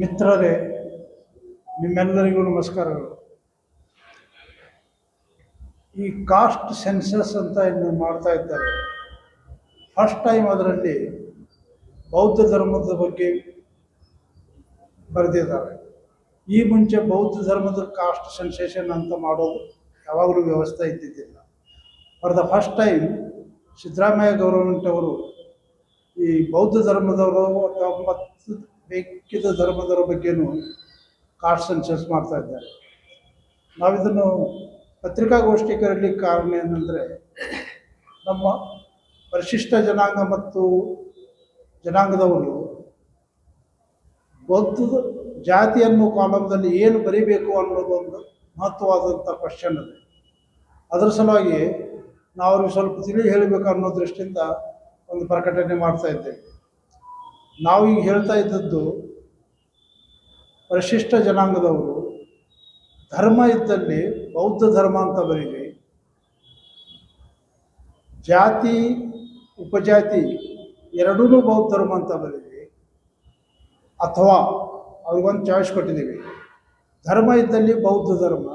ಮಿತ್ರರೇ, ನಿಮ್ಮೆಲ್ಲರಿಗೂ ನಮಸ್ಕಾರಗಳು. ಈ ಕಾಸ್ಟ್ ಸೆನ್ಸಸ್ ಅಂತ ಇನ್ನು ಮಾಡ್ತಾ ಇದ್ದಾರೆ. ಫಸ್ಟ್ ಟೈಮ್ ಅದರಲ್ಲಿ ಬೌದ್ಧ ಧರ್ಮದ ಬಗ್ಗೆ ಬರೆದಿದ್ದಾರೆ. ಈ ಮುಂಚೆ ಬೌದ್ಧ ಧರ್ಮದ ಕಾಸ್ಟ್ ಸೆನ್ಸೇಷನ್ ಅಂತ ಮಾಡೋದು ಯಾವಾಗಲೂ ವ್ಯವಸ್ಥೆ ಇದ್ದಿದ್ದಿಲ್ಲ. For the first time Siddaramaiah government ಅವರು ಈ ಬೌದ್ಧ ಧರ್ಮದವರು ಅಥವಾ ಮತ್ತು ಬೇಕಿದ್ದ ಧರ್ಮದವರ ಬಗ್ಗೆನೂ ಕಾಸ್ಟ್ ಮಾಡ್ತಾ ಇದ್ದಾರೆ. ನಾವಿದನ್ನು ಪತ್ರಿಕಾಗೋಷ್ಠಿ ಕರೀಲಿಕ್ಕೆ ಕಾರಣ ಏನಂದರೆ, ನಮ್ಮ ಪರಿಶಿಷ್ಟ ಜನಾಂಗ ಮತ್ತು ಜನಾಂಗದವರು ಬೌದ್ಧದ ಜಾತಿ ಅನ್ನೋ ಕಾಲಮದಲ್ಲಿ ಏನು ಬರೀಬೇಕು ಅನ್ನೋದೊಂದು ಮಹತ್ವವಾದಂಥ ಕ್ವಶನ್ ಇದೆ ಅದರ ಸಲುವಾಗಿ ನಾವು ಅವ್ರಿಗೆ ಸ್ವಲ್ಪ ತಿಳಿ ಹೇಳಬೇಕು ಅನ್ನೋ ದೃಷ್ಟಿಯಿಂದ ಒಂದು ಪ್ರಕಟಣೆ ಮಾಡ್ತಾ ಇದ್ದೇವೆ. ನಾವು ಈಗ ಹೇಳ್ತಾ ಇದ್ದದ್ದು ಪರಿಶಿಷ್ಟ ಜನಾಂಗದವರು ಧರ್ಮ ಇದ್ದಲ್ಲಿ ಬೌದ್ಧ ಧರ್ಮ ಅಂತ ಬರೀರಿ. ಜಾತಿ, ಉಪಜಾತಿ ಎರಡೂ ಬೌದ್ಧ ಧರ್ಮ ಅಂತ ಬರೀರಿ. ಅಥವಾ ಅವ್ರಿಗೊಂದು ಚಾಯ್ಸ್ ಕೊಟ್ಟಿದ್ದೀವಿ. ಧರ್ಮ ಇದ್ದಲ್ಲಿ ಬೌದ್ಧ ಧರ್ಮ,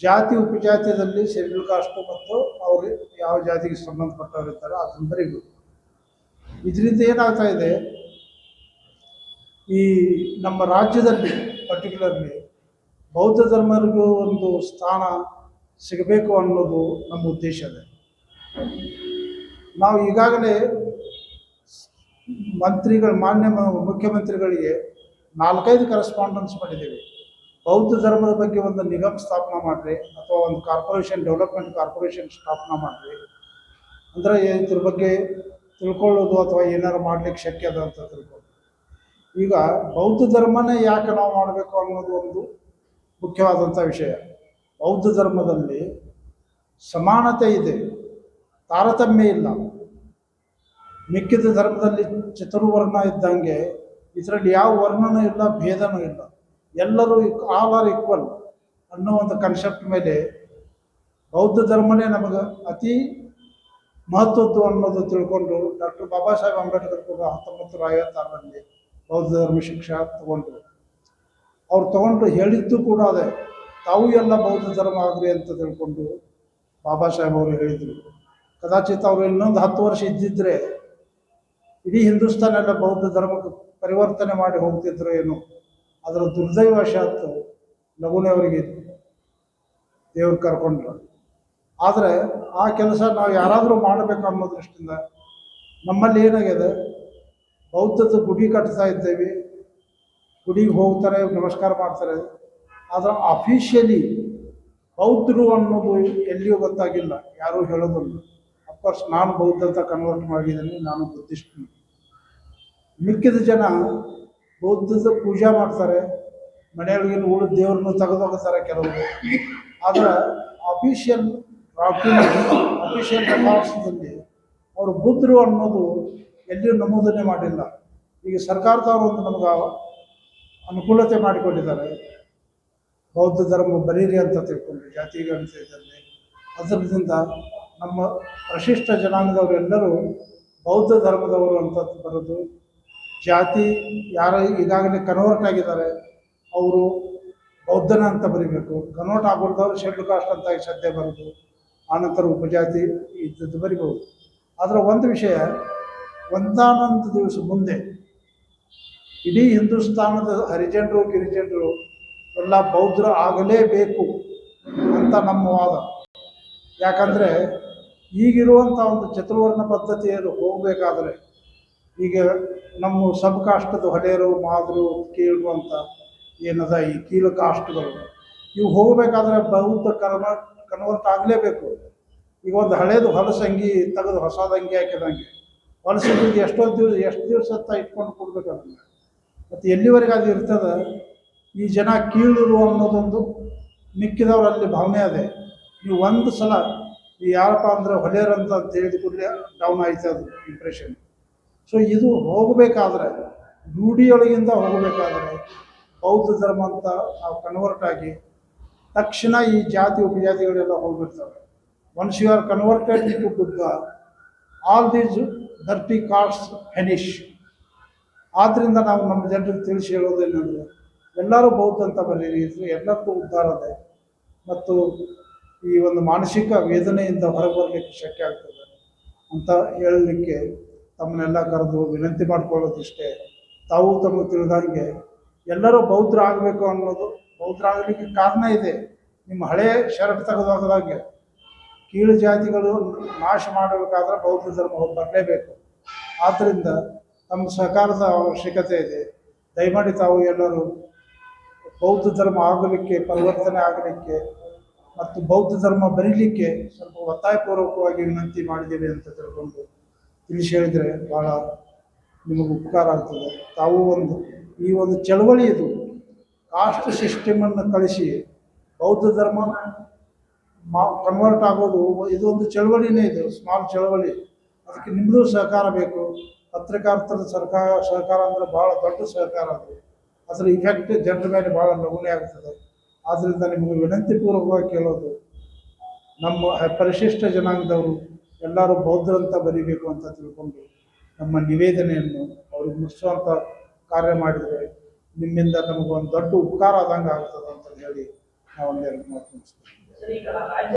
ಜಾತಿ, ಉಪಜಾತಿಯಲ್ಲಿ ಶೆಡ್ಯೂಲ್ ಕಾಸ್ಟು ಮತ್ತು ಅವರು ಯಾವ ಜಾತಿಗೆ ಸಂಬಂಧಪಟ್ಟವ್ರು ಇರ್ತಾರೋ ಅದನ್ನು ಬರೀಬೇಕು. ಇದರಿಂದ ಏನಾಗ್ತಾ ಇದೆ? ಈ ನಮ್ಮ ರಾಜ್ಯದಲ್ಲಿ ಪರ್ಟಿಕ್ಯುಲರ್ಲಿ ಬೌದ್ಧ ಧರ್ಮರಿಗೂ ಒಂದು ಸ್ಥಾನ ಸಿಗಬೇಕು ಅನ್ನೋದು ನಮ್ಮ ಉದ್ದೇಶ ಇದೆ. ನಾವು ಈಗಾಗಲೇ ಮಂತ್ರಿಗಳು, ಮಾನ್ಯ ಮುಖ್ಯಮಂತ್ರಿಗಳಿಗೆ ನಾಲ್ಕೈದು ಕರೆಸ್ಪಾಂಡೆನ್ಸ್ ಮಾಡಿದ್ದೀವಿ. ಬೌದ್ಧ ಧರ್ಮದ ಬಗ್ಗೆ ಒಂದು ನಿಗಮ ಸ್ಥಾಪನೆ ಮಾಡಿರಿ, ಅಥವಾ ಒಂದು ಕಾರ್ಪೊರೇಷನ್ ಡೆವಲಪ್ಮೆಂಟ್ ಕಾರ್ಪೊರೇಷನ್ ಸ್ಥಾಪನೆ ಮಾಡಿರಿ. ಅಂದರೆ ಇದ್ರ ಬಗ್ಗೆ ತಿಳ್ಕೊಳ್ಳೋದು ಅಥವಾ ಏನಾರು ಮಾಡ್ಲಿಕ್ಕೆ ಶಕ್ಯ ಅದ ಅಂತ ತಿಳ್ಕೊಳ್ಳೋದು. ಈಗ ಬೌದ್ಧ ಧರ್ಮನೇ ಯಾಕೆ ನಾವು ಮಾಡಬೇಕು ಅನ್ನೋದು ಒಂದು ಮುಖ್ಯವಾದಂಥ ವಿಷಯ. ಬೌದ್ಧ ಧರ್ಮದಲ್ಲಿ ಸಮಾನತೆ ಇದೆ, ತಾರತಮ್ಯ ಇಲ್ಲ. ಮಿಕ್ಕಿದ ಧರ್ಮದಲ್ಲಿ ಚತುರ್ವರ್ಣ ಇದ್ದಂಗೆ ಇದರಲ್ಲಿ ಯಾವ ವರ್ಣನೂ ಇಲ್ಲ, ಭೇದನೂ ಇಲ್ಲ. ಎಲ್ಲರೂ ಆಲ್ ಆರ್ ಈಕ್ವಲ್ ಅನ್ನೋ ಒಂದು ಕನ್ಸೆಪ್ಟ್ ಮೇಲೆ ಬೌದ್ಧ ಧರ್ಮನೇ ನಮಗೆ ಅತಿ ಮಹತ್ವದ್ದು ಅನ್ನೋದು ತಿಳ್ಕೊಂಡು ಡಾಕ್ಟರ್ ಬಾಬಾ ಸಾಹೇಬ್ ಅಂಬೇಡ್ಕರ್ ಕೂಡ ಹತ್ತೊಂಬತ್ತು ನೂರ ಐವತ್ತಾರರಲ್ಲಿ ಬೌದ್ಧ ಧರ್ಮ ಶಿಕ್ಷಣ ತಗೊಂಡ್ರು. ಅವ್ರು ತಗೊಂಡು ಹೇಳಿದ್ದು ಕೂಡ ಅದೇ. ತಾವು ಎಲ್ಲ ಬೌದ್ಧ ಧರ್ಮ ಆಗ್ರಿ ಅಂತ ತಿಳ್ಕೊಂಡು ಬಾಬಾ ಸಾಹೇಬ್ ಅವರು ಹೇಳಿದರು. ಕದಾಚಿತ್ ಅವರು ಇನ್ನೊಂದು ಹತ್ತು ವರ್ಷ ಇದ್ದಿದ್ರೆ ಇಡೀ ಹಿಂದೂಸ್ತಾನ ಎಲ್ಲ ಬೌದ್ಧ ಧರ್ಮಕ್ಕೆ ಪರಿವರ್ತನೆ ಮಾಡಿ ಹೋಗ್ತಿದ್ರು ಏನು. ಅದರ ದುರ್ದೈವಶಾತ್ ಲಗುನೆ ಅವರಿಗೆ ದೇವ್ರು ಕರ್ಕೊಂಡ್ರು. ಆದರೆ ಆ ಕೆಲಸ ನಾವು ಯಾರಾದರೂ ಮಾಡಬೇಕು ಅನ್ನೋ ದೃಷ್ಟಿಯಿಂದ ನಮ್ಮಲ್ಲಿ ಏನಾಗಿದೆ? ಬೌದ್ಧದ ಗುಡಿ ಕಟ್ತಾ ಇದ್ದೇವೆ. ಗುಡಿಗೆ ಹೋಗ್ತಾರೆ, ನಮಸ್ಕಾರ ಮಾಡ್ತಾರೆ. ಆದರೆ ಅಫಿಷಿಯಲಿ ಬೌದ್ಧರು ಅನ್ನೋದು ಎಲ್ಲಿಯೂ ಗೊತ್ತಾಗಿಲ್ಲ. ಯಾರೂ ಹೇಳೋದಿಲ್ಲ. ಅಫ್ಕೋರ್ಸ್ ನಾನು ಬೌದ್ಧ ಅಂತ ಕನ್ವರ್ಟ್ ಮಾಡಿದ್ದೀನಿ, ನಾನು ಬುದ್ಧಿಸ್ಟ್ ಮಿಕ್ಕಿದ ಜನ ಬೌದ್ಧದ ಪೂಜೆ ಮಾಡ್ತಾರೆ. ಮನೆಯೊಳಗಿನ ಉಳಿದ ದೇವ್ರನ್ನು ತೆಗೆದೋಗ್ತಾರೆ ಕೆಲವರು. ಆದರೆ ಅಫಿಷಿಯಲ್ ಅಫಿಷಿಯಲ್ ರೆಕಾರ್ಡ್ಸ್ನಲ್ಲಿ ಅವರು ಬುದ್ಧರು ಅನ್ನೋದು ಎಲ್ಲಿಯೂ ನಮೂದನೆ ಮಾಡಿಲ್ಲ. ಈಗ ಸರ್ಕಾರದವರು ಒಂದು ನಮಗೆ ಅನುಕೂಲತೆ ಮಾಡಿಕೊಂಡಿದ್ದಾರೆ. ಬೌದ್ಧ ಧರ್ಮ ಬರೀರಿ ಅಂತ ತಿಳ್ಕೊಂಡು ಜಾತಿ ಗಣಿತದಲ್ಲಿ ಅದರಿಂದ ನಮ್ಮ ಪ್ರಶಿಷ್ಟ ಜನಾಂಗದವರೆಲ್ಲರೂ ಬೌದ್ಧ ಧರ್ಮದವರು ಅಂತ ಬರೋದು, ಜಾತಿ ಯಾರು ಈಗಾಗಲೇ ಕನ್ವರ್ಟ್ ಆಗಿದ್ದಾರೆ, ಅವರು ಬೌದ್ಧನ ಅಂತ ಬರೀಬೇಕು. ಕನ್ವರ್ಟ್ ಆಗ್ಬಿಡ್ದವ್ರು ಶೆಡ್ಯೂಲ್ ಕಾಸ್ಟ್ ಅಂತ ಸದ್ಯ ಬರೋದು. ಆನಂತರ ಉಪಜಾತಿ ಇದ್ದದ್ದು ಬರಿಬೋದು ಆದರೆ ಒಂದು ವಿಷಯ, ಒಂದಾನೊಂದು ದಿವಸ ಮುಂದೆ ಇಡೀ ಹಿಂದೂಸ್ತಾನದ ಹರಿಜನರು, ಗಿರಿಜನರು ಎಲ್ಲ ಬೌದ್ಧರು ಆಗಲೇಬೇಕು ಅಂತ ನಮ್ಮ ವಾದ. ಯಾಕಂದರೆ ಈಗಿರುವಂಥ ಒಂದು ಚತುರ್ವರ್ಣ ಪದ್ಧತಿಯನ್ನು ಹೋಗಬೇಕಾದ್ರೆ ಈಗ ನಮ್ಮ ಸಬ್ ಕಾಷ್ಟದ ಹೊಡೆಯರು ಮಾದರು ಕೀಳು ಅಂತ ಏನದ ಈ ಕೀಳು ಕಾಸ್ಟ್ಗಳು ಇವು ಹೋಗಬೇಕಾದ್ರೆ ಬೌದ್ಧ ಕನ್ವ ಕನ್ವರ್ಟ್ ಆಗಲೇಬೇಕು. ಈಗ ಒಂದು ಹಳೇದು ಹೊಲಸು ಅಂಗಿ ತೆಗೆದು ಹೊಸದ ಅಂಗಿ ಹಾಕಿದಂಗೆ ಹೊಲಸಿದ್ದು ಎಷ್ಟೋ ದಿವಸ, ಎಷ್ಟು ದಿವಸ ಅಂತ ಇಟ್ಕೊಂಡು ಕೊಡ್ಬೇಕು ಅದನ್ನು. ಮತ್ತು ಎಲ್ಲಿವರೆಗೆ ಅದು ಇರ್ತದೆ? ಈ ಜನ ಕೀಳರು ಅನ್ನೋದೊಂದು ಮಿಕ್ಕಿದವರಲ್ಲಿ ಭಾವನೆ ಅದೇ. ನೀವು ಒಂದು ಸಲ ಈ ಯಾರಪ್ಪ ಅಂದರೆ ಹೊಲೆಯರಂತ ಅಂತ ಹೇಳಿದ ಕೂಡಲೇ ಡೌನ್ ಆಯ್ತು ಅದು ಇಂಪ್ರೆಷನ್ ಸೊ ಇದು ಹೋಗಬೇಕಾದ್ರೆ, ರೂಢಿಯೊಳಗಿಂದ ಹೋಗಬೇಕಾದ್ರೆ, ಬೌದ್ಧ ಧರ್ಮ ಅಂತ ನಾವು ಕನ್ವರ್ಟ್ ಆಗಿ ತಕ್ಷಣ ಈ ಜಾತಿ ಉಪಜಾತಿಗಳೆಲ್ಲ ಹೋಗ್ಬಿಡ್ತವೆ. Once you are converted to Buddha all these dirty caste finish ಆದ್ದರಿಂದ ನಾವು ನಮ್ಮ ಜನರಿಗೆ ತಿಳಿಸಿ ಹೇಳೋದೇನೆಂದರೆ ಎಲ್ಲರೂ ಬೌದ್ಧ ಅಂತ ಬರೀರಿ ಎಲ್ಲರಿಗೂ ಉದ್ಧಾರ ಇದೆ ಮತ್ತು ಈ ಒಂದು ಮಾನಸಿಕ ವೇದನೆಯಿಂದ ಹೊರಬರಲಿಕ್ಕೆ ಶಕ್ಯ ಆಗ್ತದೆ ಅಂತ ಹೇಳಲಿಕ್ಕೆ ತಮ್ಮನ್ನೆಲ್ಲ ಕರೆದು ವಿನಂತಿ ಮಾಡ್ಕೊಳ್ಳೋದಿಷ್ಟೇ. ತಾವು ತಮಗೆ ತಿಳಿದಂಗೆ ಎಲ್ಲರೂ ಬೌದ್ಧರಾಗಬೇಕು ಅನ್ನೋದು ಬೌದ್ಧರಾಗಲಿಕ್ಕೆ ಕಾರಣ ಇದೆ. ನಿಮ್ಮ ಹಳೆಯ ಶರಟ್ ತೆಗೆದುಹಾಕದಾಗೆ ಕೀಳು ಜಾತಿಗಳು ನಾಶ ಮಾಡಬೇಕಾದ್ರೆ ಬೌದ್ಧ ಧರ್ಮ ಬರಲೇಬೇಕು. ಆದ್ದರಿಂದ ತಮ್ಮ ಸಹಕಾರದ ಅವಶ್ಯಕತೆ ಇದೆ. ದಯಮಾಡಿ ತಾವು ಎಲ್ಲರೂ ಬೌದ್ಧ ಧರ್ಮ ಆಗಲಿಕ್ಕೆ, ಪರಿವರ್ತನೆ ಆಗಲಿಕ್ಕೆ ಮತ್ತು ಬೌದ್ಧ ಧರ್ಮ ಬರೀಲಿಕ್ಕೆ ಸ್ವಲ್ಪ ಒತ್ತಾಯಪೂರ್ವಕವಾಗಿ ವಿನಂತಿ ಮಾಡಿದ್ದೇವೆ ಅಂತ ತಿಳ್ಕೊಂಡು ತಿಳಿಸಿ ಹೇಳಿದರೆ ಭಾಳ ನಿಮಗೆ ಉಪಕಾರ ಆಗ್ತದೆ. ತಾವು ಒಂದು ಈ ಒಂದು ಚಳವಳಿ ಇದು ಕಾಸ್ಟ್ ಸಿಸ್ಟಮನ್ನು ಕಳಿಸಿ ಬೌದ್ಧ ಧರ್ಮ ಮಾ ಕನ್ವರ್ಟ್ ಆಗೋದು ಇದೊಂದು ಚಳವಳಿನೇ ಇದು ಸ್ಮಾಲ್ ಚಳವಳಿ. ಅದಕ್ಕೆ ನಿಮ್ಮದು ಸಹಕಾರ ಬೇಕು. ಪತ್ರಕರ್ತರ ಸರ್ಕಾರ ಸಹಕಾರ ಅಂದರೆ ಭಾಳ ದೊಡ್ಡ ಸಹಕಾರ ಅದು. ಅದರ ಇಫೆಕ್ಟ್ ಜನರ ಮೇಲೆ ಭಾಳ ಲಘುನೆ ಆಗ್ತದೆ. ಆದ್ದರಿಂದ ನಿಮಗೆ ವಿನಂತಿಪೂರ್ವಕವಾಗಿ ಕೇಳೋದು, ನಮ್ಮ ಪರಿಶಿಷ್ಟ ಜನಾಂಗದವರು ಎಲ್ಲರೂ ಬೌದ್ಧರಂತ ಬರೀಬೇಕು ಅಂತ ತಿಳ್ಕೊಂಡು ನಮ್ಮ ನಿವೇದನೆಯನ್ನು ಅವ್ರಿಗೆ ಮುಗಿಸುವಂಥ ಕಾರ್ಯ ಮಾಡಿದರೆ ನಿಮ್ಮಿಂದ ನಮಗೊಂದು ದೊಡ್ಡ ಉಪಕಾರ ಆದಂಗೆ ಆಗ್ತದೆ ಅಂತ ಹೇಳಿ ನಾವು ಒಂದೆರಡು ಮಾತು